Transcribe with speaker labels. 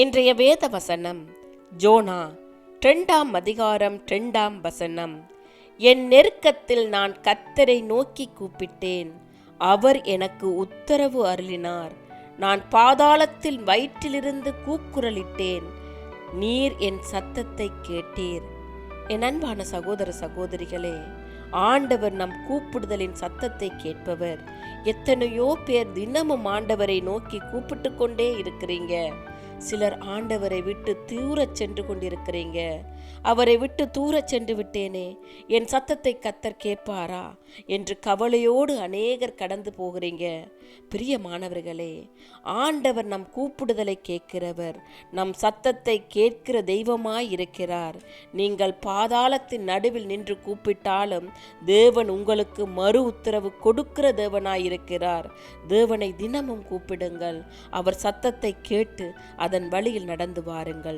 Speaker 1: இன்றைய வேத வசனம் ஜோனா இரண்டாம் அதிகாரம் இரண்டாம் வசனம். என் நெருக்கத்தில் நான் கத்தரை நோக்கி கூப்பிட்டேன். அவர் எனக்கு உத்தரவு அருளினார். நான் பாதாளத்தில் வயிற்றிலிருந்து கூக்குரலிட்டேன். நீர் என் சத்தத்தை கேட்டீர். என் அன்பான சகோதர சகோதரிகளே ஆண்டவர் நம் கூப்பிடுதலின் சத்தத்தை கேட்பவர். எத்தனையோ பேர் தினமும் ஆண்டவரை நோக்கி கூப்பிட்டு கொண்டே இருக்கிறீங்க. சிலர் ஆண்டவரை விட்டு தூரச் சென்று கொண்டிருக்கிறீங்க. அவரை விட்டு தூரச் சென்று விட்டேனே என் சத்தத்தை கத்தர் கேட்பாரா என்று கவலையோடு அநேகர் கடந்து போகிறீங்க. பிரியமானவர்களே ஆண்டவர் நம் கூப்பிடுதலை கேட்கிறவர் நம் சத்தத்தை கேட்கிற தெய்வமாய் இருக்கிறார். நீங்கள் பாதாளத்தின் நடுவில் நின்று கூப்பிட்டாலும் தேவன் உங்களுக்கு மறு உத்தரவு கொடுக்கிற தேவனாய் இருக்கிறார். தேவனை தினமும் கூப்பிடுங்கள். அவர் சத்தத்தை கேட்டு அதன் வழியில் நடந்து வாருங்கள்.